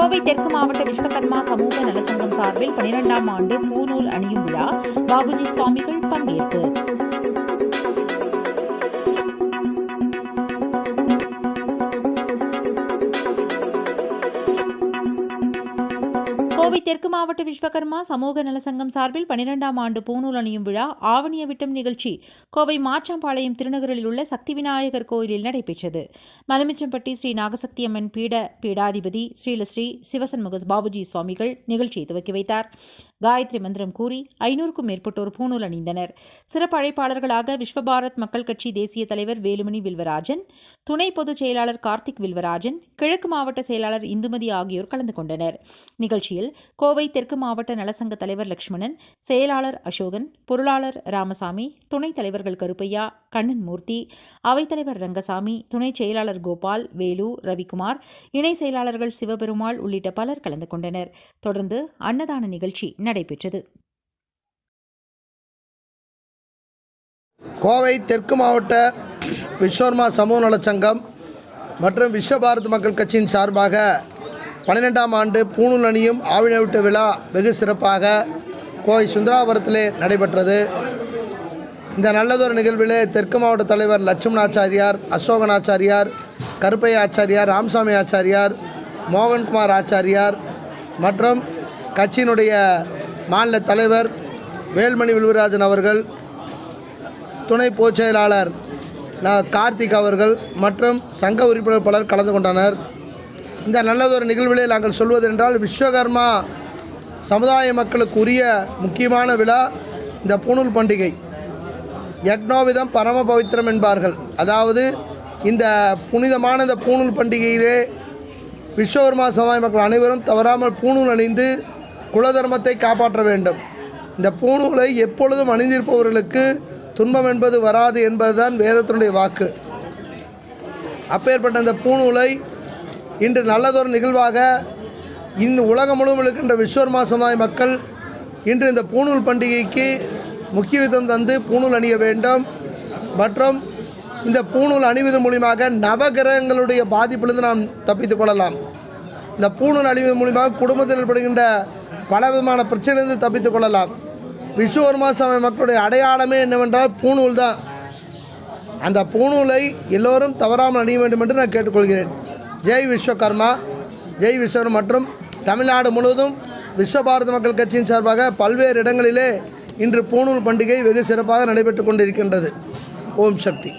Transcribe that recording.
கோவை தெற்கு மாவட்ட விஸ்வகர்மா சமூக நலசங்கம் சார்பில் பனிரெண்டாம் ஆண்டு பூநூல் அணியும் விழா. பாபுஜி சுவாமிகள் பங்கேற்பு. கோவை தெற்கு மாவட்ட விஸ்வகர்மா சமூக நலசங்கம் சார்பில் பனிரெண்டாம் ஆண்டு பூநூல் அணியும் விழா ஆவணிய விட்டம் நிகழ்ச்சி கோவை மாச்சாம்பாளையம் திருநகரில் உள்ள சக்தி விநாயகர் கோயிலில் நடைபெற்றது. மலமிச்சம்பட்டி ஸ்ரீ நாகசக்தி அம்மன் பீட பீடாதிபதி ஸ்ரீலஸ்ரீ சிவசண்முக பாபுஜி சுவாமிகள் நிகழ்ச்சியை துவக்கி வைத்தார். காயத்ரி மந்திரம் கூறி ஐநூறுக்கும் மேற்பட்டோர் பூநூல் அணிந்தனர். சிறப்பு அழைப்பாளர்களாக விஸ்வபாரத் மக்கள் கட்சி தேசிய தலைவர் வேலுமணி வில்வராஜன் துணை பொதுச் செயலாளர் கார்த்திக் வில்வராஜன் கிழக்கு மாவட்ட செயலாளர் இந்துமதி ஆகியோர் கலந்து கொண்டனர். நிகழ்ச்சியில் கோவை தெற்கு மாவட்ட நலசங்க தலைவர் லட்சுமணன் செயலாளர் அசோகன் பொருளாளர் ராமசாமி துணைத் தலைவர்கள் கருப்பையா கண்ணன் மூர்த்தி அவைத்தலைவர் ரங்கசாமி துணை செயலாளர் கோபால் வேலு ரவிக்குமார் இணை செயலாளர்கள் சிவபெருமாள் உள்ளிட்ட பலர் கலந்து கொண்டனர். தொடர்ந்து அன்னதான நிகழ்ச்சி நடைபெற்றது. கோவை தெற்கு மாவட்ட விஸ்வர்மா சமூக நலச்சங்கம் மற்றும் விஸ்வபாரத் மக்கள் கட்சியின் சார்பாக பன்னிரெண்டாம் ஆண்டு பூணூல் அணியும் ஆவினவிட்ட விழா வெகு சிறப்பாக கோவை சுந்தராபுரத்திலே நடைபெற்றது. இந்த நல்லதொரு நிகழ்விலே தெற்கு மாவட்ட தலைவர் லட்சுமணாச்சாரியார் அசோகனாச்சாரியார் கருப்பைய ஆச்சாரியார் ராமசாமி ஆச்சாரியார் மோகன்குமார் ஆச்சாரியார் மற்றும் கட்சியினுடைய மாநில தலைவர் வேல்மணி வில்வராஜன் அவர்கள் துணை பொதுச் செயலாளர் கார்த்திக் அவர்கள் மற்றும் சங்க உறுப்பினர் பலர் கலந்து கொண்டனர். இந்த நல்லதொரு நிகழ்விலே நாங்கள் சொல்வது என்றால் விஸ்வகர்மா சமுதாய மக்களுக்கு உரிய முக்கியமான விழா இந்த பூணூல் பண்டிகை. யக்னோவிதம் பரம பவித்திரம் என்பார்கள். அதாவது இந்த புனிதமான இந்த பூணூல் பண்டிகையிலே விஸ்வகர்மா சமுதாய மக்கள் அனைவரும் தவறாமல் பூணூல் அணிந்து குலதர்மத்தை காப்பாற்ற வேண்டும். இந்த பூணூலை எப்பொழுதும் அணிந்திருப்பவர்களுக்கு துன்பம் என்பது வராது என்பதுதான் வேதத்தினுடைய வாக்கு. அப்பேற்பட்ட இந்த பூணூலை இன்று நல்லதொரு நிகழ்வாக இந்த உலகம் முழுவதும் இருக்கின்ற விஸ்வர்மா சமுதாய மக்கள் இன்று இந்த பூணூல் பண்டிகைக்கு முக்கியத்துவம் தந்து பூணூல் அணிய வேண்டும். மற்றும் இந்த பூணூல் அணிவதன் மூலியமாக நவகிரகங்களுடைய பாதிப்பிலிருந்து நாம் தப்பித்துக் கொள்ளலாம். இந்த பூணூல் அணிவதன் மூலியமாக குடும்பத்தில் ஏற்படுகின்ற பல விதமான பிரச்சனையிலிருந்து தப்பித்துக் கொள்ளலாம். விஸ்வகர்மா சுவாமி மக்களுடைய அடையாளமே என்னவென்றால் பூணூல் தான். அந்த பூணூலை எல்லோரும் தவறாமல் அணிய வேண்டும் என்று நான் கேட்டுக்கொள்கிறேன். ஜெய் விஸ்வகர்மா ஜெய் விஸ்வகர்மா மற்றும் தமிழ்நாடு முழுவதும் விஸ்வபாரத மக்கள் கட்சியின் சார்பாக பல்வேறு இடங்களிலே இன்று பூணூல் பண்டிகை வெகு சிறப்பாக நடைபெற்று கொண்டிருக்கின்றது. ஓம் சக்தி.